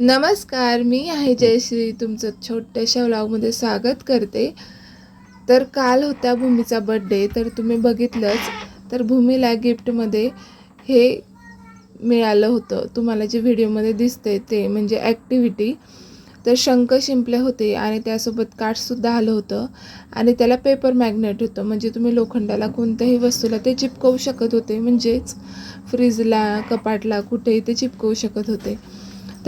नमस्कार मी आहे जयश्री. तुमचं छोट्याशा व्लॉगमध्ये स्वागत करते. तर काल होता भूमीचा बड्डे तर तुम्ही बघितलंच. तर भूमीला गिफ्टमध्ये हे मिळालं होतं. तुम्हाला जे व्हिडिओमध्ये दिसते ते म्हणजे ॲक्टिव्हिटी तर शंख शिंपले होते आणि त्यासोबत कार्डसुद्धा आलं होतं. आणि त्याला पेपर मॅग्नेट होतं. म्हणजे तुम्ही लोखंडाला कोणत्याही वस्तूला ते चिपकवू शकत होते. म्हणजेच फ्रीजला कपाटला कुठेही ते चिपकवू शकत होते.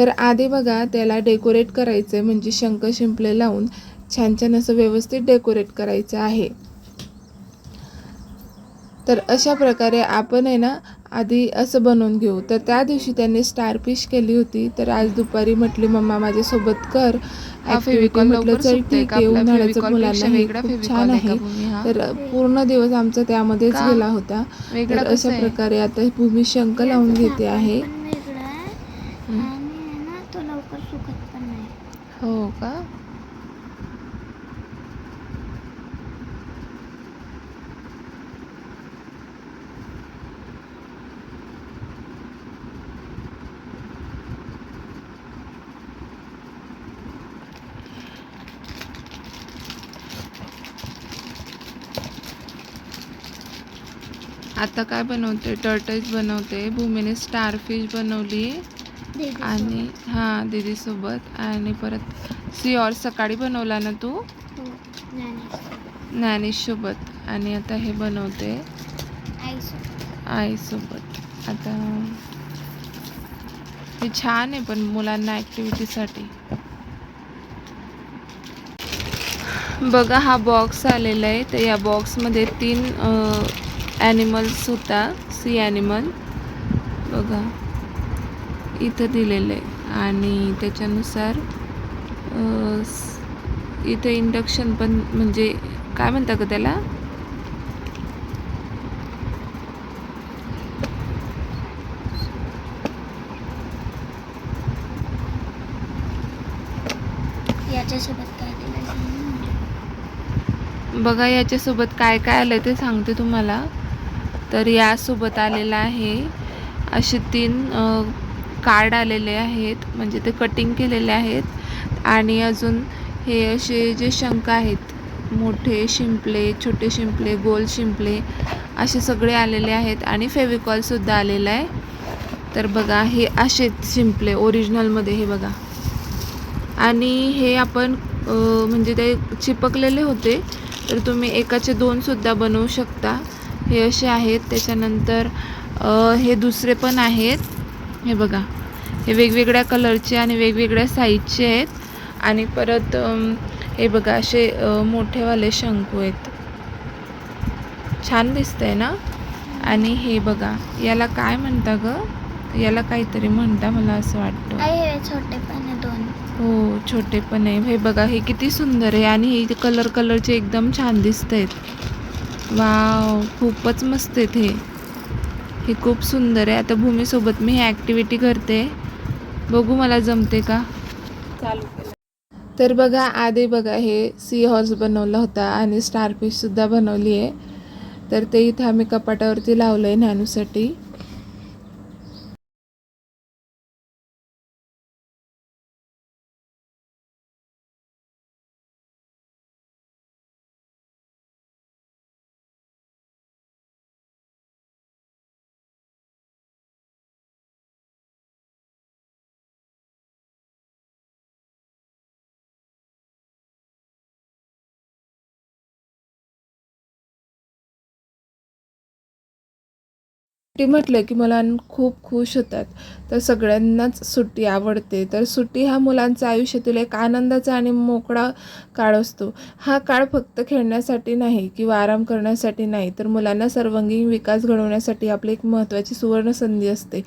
तर आधी बघा त्याला डेकोरेट करायचं आहे म्हणजे शंख शिंपले लावून छान छान असं व्यवस्थित डेकोरेट करायचं आहे तर अशा प्रकारे आपण आहे ना आधी असं बनवून घेऊ तर त्या दिवशी त्यांनी स्टार फिश केली होती तर आज दुपारी म्हटली मम्मा माझ्यासोबत कर म्हटलं चल ठीक? आहे उन्हाळ्याचं मुलांना खूप छान आहे? तर पूर्ण दिवस आमचा त्यामध्येच? गेला होता तर अशा? प्रकारे आता भूमी शंख लावून घेते आहे तो लवकर सुकत पण नाही. हो का? आता काय बनवते? टर्टल्स बनवते. भूमीने स्टारफिश बनवली. दीदी आणि हां दीदीसोबत. आणि परत सिओर सकाळी बनवला ना तू? हो ज्ञानेशसोबत. आणि आता हे बनवते आईसोबत. आईसोबत. आता हे छान आहे पण मुलांना ॲक्टिव्हिटीसाठी बघा हा बॉक्स आलेला आहे. तर या बॉक्समध्ये तीन ॲनिमल्स होता. सी ॲनिमल बघा. इथं दिलेलं आहे. आणि त्याच्यानुसार इथं इंडक्शन पण म्हणजे काय म्हणता का त्याला. बघा याच्यासोबत काय काय आलं ते सांगते तुम्हाला. तर यासोबत आलेलं आहे असे तीन कार्ड आलेले आहेत म्हणजे ते कटिंग केलेले आहेत. आणि अजून हे असे जे शंख आहेत मोठे शिंपले छोटे शिंपले गोल शिंपले असे सगळे आलेले आहेत आणि फेविकॉलसुद्धा आलेला आहे. तर बघा हे असेच शिंपले ओरिजिनलमध्ये हे बघा. आणि हे आपण म्हणजे ते चिपकलेले होते. तर तुम्ही एकाचे दोनसुद्धा बनवू शकता. हे असे आहेत त्याच्यानंतर हे दुसरे पण आहेत. हे बघा. हे वेगवेगळ्या कलरचे आणि वेगवेगळ्या साईजचे आहेत. आणि परत हे बघा असे मोठेवाले शंकू आहेत. छान दिसतंय ना? आणि हे बघा याला काय म्हणता ग? याला काहीतरी म्हणता मला असं वाटतं. आई हे छोटे पण आहे दोन. हो छोटे पण आहे. हे बघा हे किती सुंदर आहे. आणि हे कलर कलरचे एकदम छान दिसत आहेत वाव खूपच मस्त आहेत हे. हे खूप सुंदर आहे. आता भूमीसोबत मी ही ॲक्टिव्हिटी करते. बघू मला जमते का? तर बघा आधी बघा हे सी हॉर्स बनवला होता आणि स्टारफिशसुद्धा बनवली आहे. तर ते इथं आम्ही कपाटावरती लावलं आहे न्यानूसाठी सुट्टी म्हटलं की मुलां खूप खुश होतात. तर सगळ्यांनाच सुट्टी आवडते. तर सुट्टी हा मुलांचा आयुष्यातील एक आनंदाचा आणि मोकळा काळ असतो. हा काळ फक्त खेळण्यासाठी नाही किंवा आराम करण्यासाठी नाही तर मुलांना सर्वांगीण विकास घडवण्यासाठी आपली एक महत्त्वाची सुवर्ण संधी असते.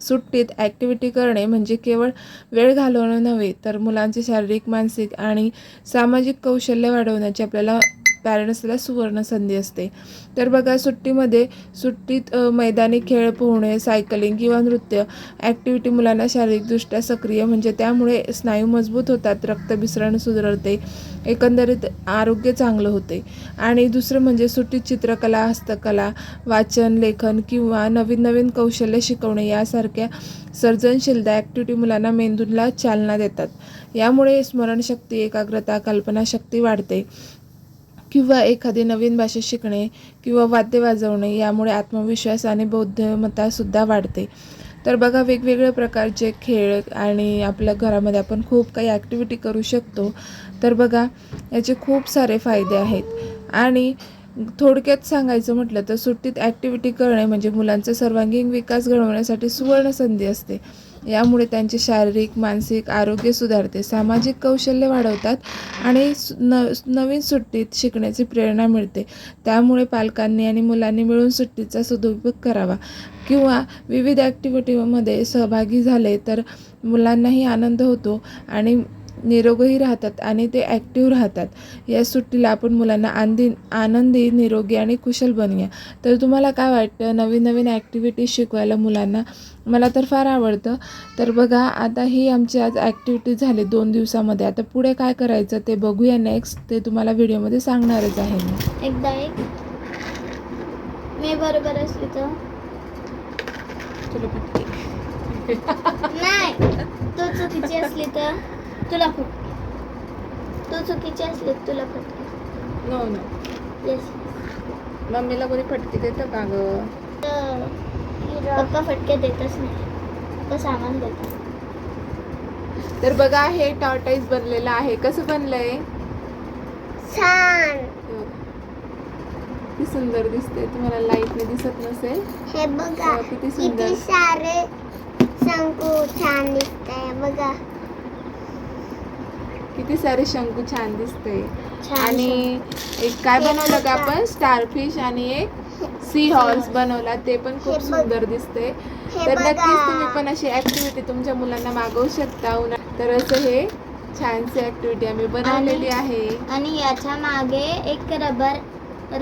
सुट्टीत ॲक्टिव्हिटी करणे म्हणजे केवळ वेळ घालवणं नव्हे तर मुलांचे शारीरिक मानसिक आणि सामाजिक कौशल्य वाढवण्याची आपल्याला पॅरेंट्सला सुवर्ण संधी असते. तर बघा सुट्टीमध्ये सुट्टीत मैदानी खेळ पोहणे सायकलिंग किंवा नृत्य ॲक्टिव्हिटी मुलांना शारीरिकदृष्ट्या सक्रिय म्हणजे त्यामुळे स्नायू मजबूत होतात रक्तभिसरण सुधारते एकंदरीत आरोग्य चांगलं होते. आणि दुसरं म्हणजे सुट्टीत चित्रकला हस्तकला वाचन लेखन किंवा नवीन नवीन कौशल्य शिकवणे यासारख्या सर्जनशीलता ॲक्टिव्हिटी मुलांना मेंदूला चालना देतात. यामुळे स्मरणशक्ती एकाग्रता कल्पनाशक्ती वाढते. किंवा एखादी नवीन भाषा शिकणे किंवा वाद्य वाजवणे यामुळे आत्मविश्वास आणि बौद्धमतासुद्धा वाढते. तर बघा वेगवेगळ्या प्रकारचे खेळ आणि आपल्या घरामध्ये आपण खूप काही ॲक्टिव्हिटी करू शकतो. तर बघा याचे खूप सारे फायदे आहेत. आणि थोडक्यात सांगायचं म्हटलं तर सुट्टीत ॲक्टिव्हिटी करणे म्हणजे मुलांचा सर्वांगीण विकास घडवण्यासाठी सुवर्ण संधी असते. यामुळे त्यांचे शारीरिक मानसिक आरोग्य सुधारते सामाजिक कौशल्य वाढवतात आणि सु- न नवीन सुट्टीत शिकण्याची प्रेरणा मिळते. त्यामुळे पालकांनी आणि मुलांनी मिळून सुट्टीचा सदुपयोग करावा. किंवा विविध ॲक्टिव्हिटीमध्ये सहभागी झाले तर मुलांनाही आनंद होतो आणि निरोगही राहतात आणि ते ॲक्टिव्ह राहतात. या सुट्टीला आपण मुलांना आनंदी आनंदी निरोगी आणि कुशल बनूया. तर तुम्हाला काय वाटतं? नवीन नवीन ॲक्टिव्हिटी शिकवायला मुलांना मला तर फार आवडतं. तर बघा आता ही आमची आज ॲक्टिव्हिटी झाली दोन दिवसामध्ये. आता पुढे काय करायचं ते बघूया नेक्स्ट ते तुम्हाला व्हिडिओमध्ये सांगणारच आहे मी. एकदा एक. मी बरोबर असली तर? नाही. तू चुकीची असली तर? तुला फटके तू चुकीची असली तुला फटके नो नो येस मम्मीला कोणी फटके देतं का गं? पप्पा फटके देतच नाही. पप्पा सामान देतात तर बघा हे टॉर्टाईज बनलेलं आहे. कसं बनलंय? छान. किती सुंदर दिसते तुम्हाला लाईटने दिसत नसेल? हे बघा हो, किती सुंदर. किती सारे शंकू छान दिसतंय. बघा. किती सारे शंकू छान दिसते आणि एक काय बनवलं का. आपण? स्टारफिश आणि एक सी हॉर्स बनवला. ते पण खूप. सुंदर दिसते तर. नक्कीच तुम्ही पण अशी ऍक्टिव्हिटी तुमच्या मुलांना मागवू शकता. तर असं हे छानशी ऍक्टिव्हिटी आम्ही बनवलेली आहे. आणि याच्या मागे एक रबर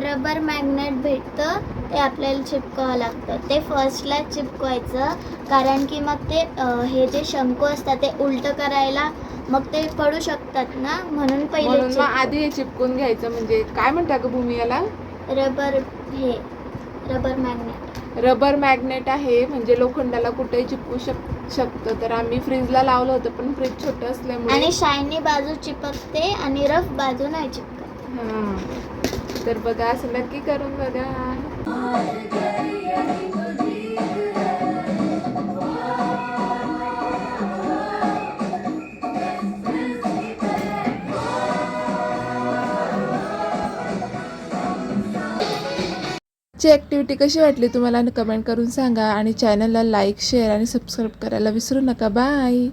रबर मॅग्नेट भेटतं. ते आपल्याला चिपकावं लागतं. ते फर्स्टला चिपकवायचं. कारण की मग ते हे जे शंकू असतात ते उलट करायला मग ते पडू शकतात ना? म्हणून पहिले म्हणून मग चिप- आधी हे चिपकून घ्यायचं. म्हणजे काय म्हणता का भूमी याला? रबर हे रबर मॅग्नेट. रबर मॅग्नेट आहे. म्हणजे लोखंडाला कुठेही चिपकू शक शकतं. तर आम्ही फ्रीजला लावलं होतं पण फ्रीज छोटं असल्यामुळे आणि शायनी बाजू चिपकते आणि रफ बाजू नाही चिपकत. हा. तर बघा असं नक्की करून बघा. ची ॲक्टिव्हिटी कशी वाटली तुम्हाला? कमेंट करून सांगा आणि चॅनलला लाईक शेअर आणि सबस्क्राईब करायला विसरू नका. बाय